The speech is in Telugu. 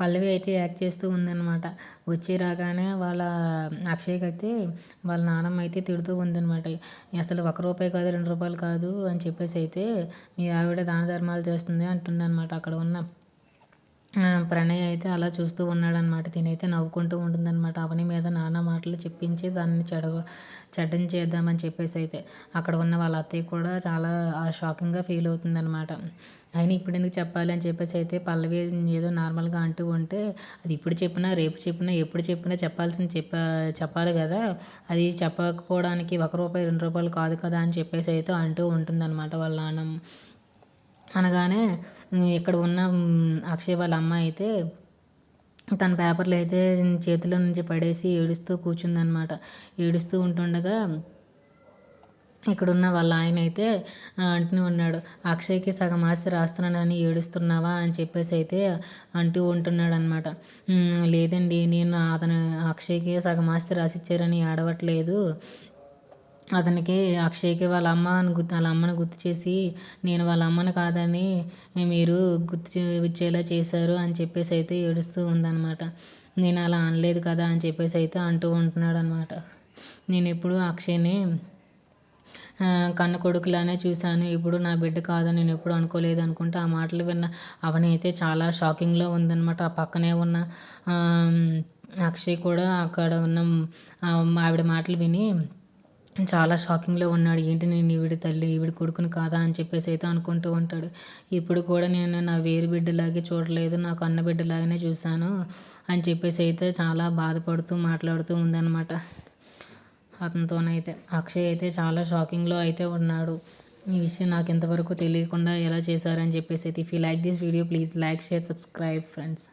పల్లవి అయితే యాక్ట్ చేస్తూ ఉందన్నమాట. వచ్చి రాగానే వాళ్ళ అక్షయ్కి అయితే వాళ్ళ నానమ్మ అయితే తిడుతూ ఉందన్నమాట. అసలు ఒక రూపాయి కాదు రెండు రూపాయలు కాదు అని చెప్పేసి అయితే మీ ఆవిడ దాన ధర్మాలు చేస్తుంది అంటుంది అనమాట అక్కడ ఉన్న ప్రణయ్ అయితే అలా చూస్తూ ఉన్నాడనమాట తినైతే నవ్వుకుంటూ ఉంటుందన్నమాట. అవని మీద నానా మాటలు చెప్పించి దాన్ని చెడ చెడ్డం చేద్దామని చెప్పేసి అయితే అక్కడ ఉన్న వాళ్ళ అత్తయ్య కూడా చాలా షాకింగ్గా ఫీల్ అవుతుందన్నమాట. అయినా ఇప్పుడు ఎందుకు చెప్పాలి అని చెప్పేసి అయితే పల్లవి ఏదో నార్మల్గా అంటూ ఉంటే అది ఇప్పుడు చెప్పినా రేపు చెప్పినా ఎప్పుడు చెప్పినా చెప్పాల్సింది చెప్ప చెప్పాలి కదా. అది చెప్పకపోవడానికి ఒక రూపాయి రెండు రూపాయలు కాదు కదా అని చెప్పేసి అయితే అంటూ ఉంటుందన్నమాట వాళ్ళ నాన్నమ్మ. అనగానే ఇక్కడ ఉన్న అక్షయ్ వాళ్ళ అమ్మ అయితే తన పేపర్లు అయితే చేతిలో నుంచి పడేసి ఏడుస్తూ కూర్చుందనమాట ఏడుస్తూ ఉంటుండగా ఇక్కడున్న వాళ్ళ ఆయన అయితే అంటూనే ఉన్నాడు అక్షయ్కి సగం ఆస్తి రాస్తున్నానని ఏడుస్తున్నావా? అని చెప్పేసి అయితే అంటూ ఉంటున్నాడు అనమాట లేదండి నేను అతను అక్షయ్కి సగం ఆస్తి రాసిచ్చారని ఏడవట్లేదు. అతనికి అక్షయ్కి వాళ్ళ అమ్మ గుర్తు వాళ్ళ అమ్మని గుర్తు చేసి నేను వాళ్ళ అమ్మని కాదని మీరు గుర్తు ఇచ్చేలా చేశారు అని చెప్పేసి అయితే ఏడుస్తూ ఉందన్నమాట. నేను అలా అనలేదు కదా అని చెప్పేసి అయితే అంటూ ఉంటున్నాడు అనమాట నేను ఎప్పుడు అక్షయ్ని కన్న కొడుకులానే చూశాను. ఇప్పుడు నా బిడ్డ కాదని నేను ఎప్పుడు అనుకోలేదు అనుకుంటే ఆ మాటలు విన్న అవని అయితే చాలా షాకింగ్లో ఉందన్నమాట. ఆ పక్కనే ఉన్న అక్షయ్ కూడా అక్కడ ఉన్న ఆవిడ మాటలు విని చాలా షాకింగ్లో ఉన్నాడు. ఏంటి నేను ఈవిడ తల్లి ఈవిడ కొడుకుని కాదా? అని చెప్పేసి అయితే అనుకుంటూ ఉంటాడు. ఇప్పుడు కూడా నేను నా వేరు బిడ్డలాగే చూడలేదు నాకు అన్న బిడ్డలాగానే చూశాను అని చెప్పేసి అయితే చాలా బాధపడుతూ మాట్లాడుతూ ఉందన్నమాట. అతనితోనైతే అక్షయ్ అయితే చాలా షాకింగ్లో అయితే ఉన్నాడు. ఈ విషయం నాకు ఇంతవరకు తెలియకుండా ఎలా చేశారని చెప్పేసి అయితే if you like this video please like share subscribe friends